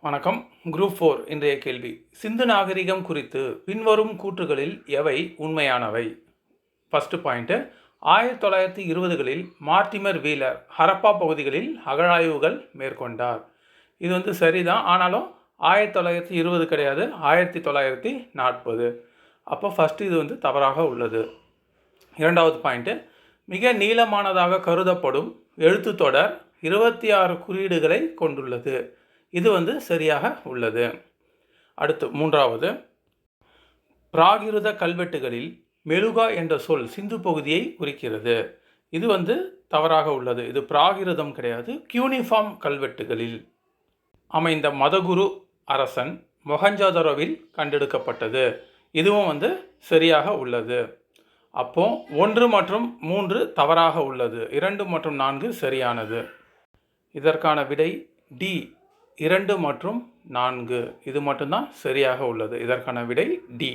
வணக்கம். Group four இன்றைய கேள்வி. சிந்து நாகரிகம் குறித்து பின்வரும் கூற்றுகளில் எவை உண்மையானவை? ஃபஸ்ட்டு பாயிண்ட்டு ஆயிரத்தி தொள்ளாயிரத்தி இருபதுகளில் மார்டிமர் வீலர் ஹரப்பா பகுதிகளில் அகழாய்வுகள் மேற்கொண்டார். இது வந்து சரிதான். ஆனாலும் ஆயிரத்தி தொள்ளாயிரத்தி இருபது கிடையாது. ஆயிரத்தி தொள்ளாயிரத்தி நாற்பது. அப்போ ஃபஸ்ட்டு இது வந்து தவறாக உள்ளது. இரண்டாவது பாயிண்ட்டு மிக நீளமானதாக கருதப்படும் எழுத்து தொடர் இருபத்தி ஆறு குறியீடுகளை கொண்டுள்ளது. இது வந்து சரியாக உள்ளது. அடுத்து மூன்றாவது. பிராகிருத கல்வெட்டுகளில் மெழுகா என்ற சொல் சிந்து பகுதியை குறிக்கிறது. இது வந்து தவறாக உள்ளது. இது பிராகிருதம் கிடையாது. கியூனிஃபார்ம் கல்வெட்டுகளில் அமைந்த மதகுரு அரசன் மொஹஞ்சதாரோவில் கண்டெடுக்கப்பட்டது. இதுவும் வந்து சரியாக உள்ளது. அப்போ ஒன்று மற்றும் மூன்று தவறாக உள்ளது. இரண்டு மற்றும் நான்கு சரியானது. இதற்கான விடை டி. இரண்டு மற்றும் நான்கு. இது மட்டும்தான் சரியாக உள்ளது. இதற்கான விடை டி